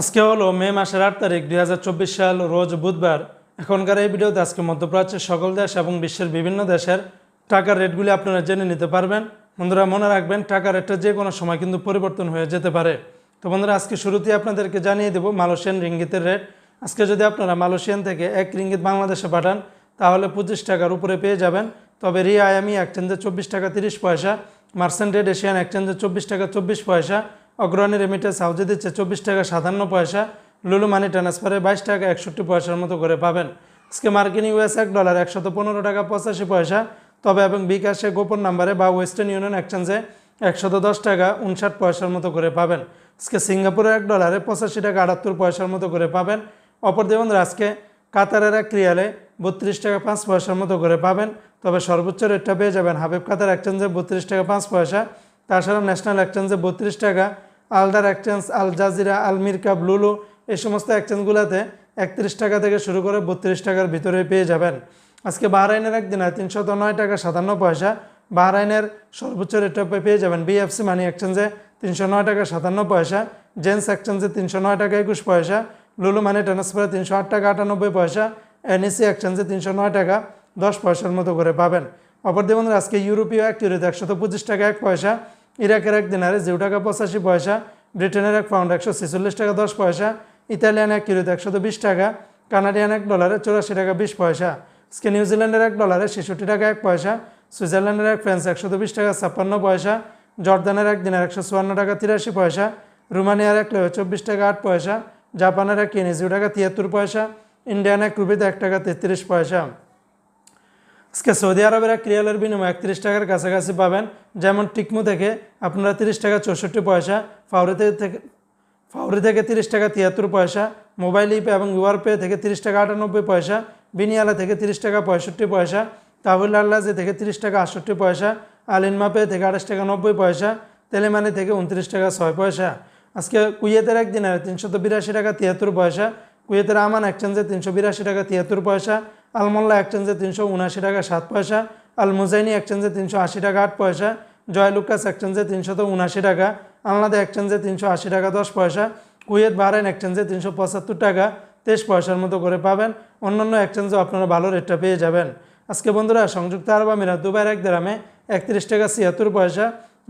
আজকে হলো মে মাসের আট তারিখ দুই হাজার চব্বিশ সাল, রোজ বুধবার। এখনকার এই ভিডিওতে আজকে মধ্যপ্রাচ্যের সকল দেশ এবং বিশ্বের বিভিন্ন দেশের টাকার রেটগুলি আপনারা জেনে নিতে পারবেন। বন্ধুরা, মনে রাখবেন, টাকার রেটটা যে কোনো সময় কিন্তু পরিবর্তন হয়ে যেতে পারে। তো বন্ধুরা, আজকে শুরুতেই আপনাদেরকে জানিয়ে দেবো মালয়েশিয়ান রিঙ্গিতের রেট। আজকে যদি আপনারা মালয়েশিয়ান থেকে এক রিঙ্গিত বাংলাদেশে পাঠান, তাহলে পঁচিশ টাকার উপরে পেয়ে যাবেন। তবে রি আয়ামি এক্সচেঞ্জে চব্বিশ টাকা তিরিশ পয়সা, মার্সেন্টেড এশিয়ান এক্সচেঞ্জে চব্বিশ টাকা চব্বিশ পয়সা অগ্রণী রেমিটেন্স হাউজে দিচ্ছে চব্বিশ টাকা সাতান্ন পয়সা, লুলু মানি ট্রান্সফারে বাইশ টাকা একষট্টি পয়সার মতো করে পাবেন। আজকে মার্কিন ইউএস এক ডলার একশত পনেরো টাকা পঁচাশি পয়সা, তবে এবং বিকাশে গোপন নাম্বারে বা ওয়েস্টার্ন ইউনিয়ন এক্সচেঞ্জে একশত দশ টাকা উনষাট পয়সার মতো করে পাবেন। আজকে সিঙ্গাপুরের এক ডলারে পঁচাশি টাকা আটাত্তর পয়সার মতো করে পাবেন। অপর দেবন্ধ আজকে কাতারের এক রিয়ালে বত্রিশ টাকা পাঁচ পয়সার মতো করে পাবেন। তবে সর্বোচ্চ রেটটা পেয়ে যাবেন হাবিব কাতার এক্সচেঞ্জে বত্রিশ টাকা পাঁচ পয়সা, তাছাড়া ন্যাশনাল এক্সচেঞ্জে বত্রিশ টাকা আলদার এক্সচেঞ্জ আল জাজিরা আল মিরকা ব্লুলু এই সমস্ত এক্সচেঞ্জগুলোতে একত্রিশ টাকা থেকে শুরু করে বত্রিশ টাকার ভিতরে পেয়ে যাবেন। আজকে বাহরাইনের একদিনে তিনশত নয় টাকা সাতান্ন পয়সা। বাহরাইনের সর্বোচ্চ রেটটা পেয়ে যাবেন বিএফসি মানি এক্সচেঞ্জে তিনশো নয় টাকা সাতান্ন পয়সা জেন্স এক্সচেঞ্জে তিনশো নয় টাকা একুশ পয়সা লুলু মানি ট্রান্সফারে তিনশো আট টাকা আটানব্বই পয়সা এনইসি এক্সচেঞ্জে তিনশো নয় টাকা দশ পয়সার মতো করে পাবেন। অপর দেখুন আজকে ইউরোপীয় এক একশত পঁচিশ টাকা এক পয়সা ইরাকের এক দিনারে জিরো টাকা পঁচাশি পয়সা, ব্রিটেনের এক পাউন্ড একশো ছেচল্লিশ টাকা দশ পয়সা, ইতালিয়ান এক ইউরোতে একশত বিশ টাকা, কানাডিয়ান এক ডলারে চৌরাশি টাকা বিশ পয়সা আজকে নিউজিল্যান্ডের এক ডলারে ছেষট্টি টাকা এক পয়সা, সুইজারল্যান্ডের এক ফ্রান্স একশত বিশ টাকা ছাপ্পান্ন পয়সা, জর্দানের এক দিনের একশো চুয়ান্ন টাকা তিরাশি পয়সা, রুমানিয়ার এক চব্বিশ টাকা আট পয়সা, জাপানের এক কেনি জিরো টাকা তিয়াত্তর পয়সা, ইন্ডিয়ান এক রুপিতে এক টাকা তেত্রিশ পয়সা। আজকে সৌদি আরবের এক রিয়ালের বিনিময়ে একত্রিশ টাকার কাছাকাছি পাবেন। যেমন টিকমু থেকে আপনারা তিরিশ টাকা চৌষট্টি পয়সা, ফাউরি থেকে ফাউরি থেকে তিরিশ টাকা তিয়াত্তর পয়সা, মোবাইল ইপে এবং ইউআর পে থেকে তিরিশ টাকা আটানব্বই পয়সা, বিনিয়ালা থেকে তিরিশ টাকা পঁয়ষট্টি পয়সা, তাহুল আল্লাজি থেকে তিরিশ টাকা আটষট্টি পয়সা আলিনমা পে থেকে আঠাশ টাকা নব্বই পয়সা, তেলেমানি থেকে উনত্রিশ টাকা ছয় পয়সা। আজকে কুয়েতের একদিনের তিনশত বিরাশি টাকা তিয়াত্তর পয়সা, কুয়েতের আমান এক্সচেঞ্জে তিনশো বিরাশি টাকা তিয়াত্তর পয়সা আলমোল্লা এক্সচেঞ্জে তিনশো উনআশি টাকা সাত পয়সা আল মুজাইনি এক্সচেঞ্জে তিনশো আশি টাকা আট পয়সা জয়লুকাস এক্সচেঞ্জে তিনশত উনআশি টাকা, আলনাদা এক্সচেঞ্জে তিনশো আশি টাকা দশ পয়সা, কুয়েত বাহরাইন এক্সচেঞ্জে তিনশো পঁচাত্তর টাকা তেইশ পয়সার মতো করে পাবেন। অন্যান্য এক্সচেঞ্জেও আপনারা ভালো রেটটা পেয়ে যাবেন। আজকে বন্ধুরা, সংযুক্ত আরব আমিরাত দুবাইয়ের এক গ্রামে একত্রিশ টাকা ছিয়াত্তর পয়সা,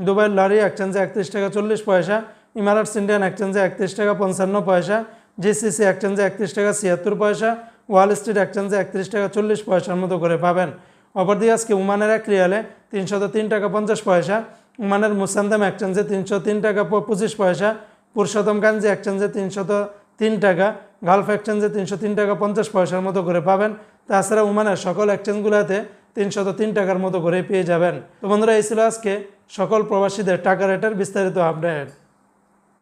দুবাইয়ের লরি এক্সচেঞ্জে একত্রিশ টাকা চল্লিশ পয়সা ইমারাটস ইন্ডিয়ান এক্সচেঞ্জে একত্রিশ টাকা পঞ্চান্ন পয়সা, জিসিসি এক্সচেঞ্জে একত্রিশ টাকা ছিয়াত্তর পয়সা ওয়াল স্ট্রিট এক্সচেঞ্জে একত্রিশ টাকা চল্লিশ পয়সার মতো করে পাবেন। অপরদিকে আজকে উমানের এক রিয়ালে তিনশত তিন টাকা পঞ্চাশ পয়সা, উমানের মুসান্দাম এক্সচেঞ্জে তিনশো তিন টাকা পঁচিশ পয়সা পুরুষোত্তমগঞ্জ এক্সচেঞ্জে তিনশত তিন টাকা, গালফ এক্সচেঞ্জে তিনশো তিন টাকা পঞ্চাশ পয়সার মতো করে পাবেন। তাছাড়া উমানের সকল এক্সচেঞ্জগুলোতে তিনশত তিন টাকার মতো করে পেয়ে যাবেন। তো বন্ধুরা, এই ছিল আজকে সকল প্রবাসীদের টাকা রেটের বিস্তারিত আপডেট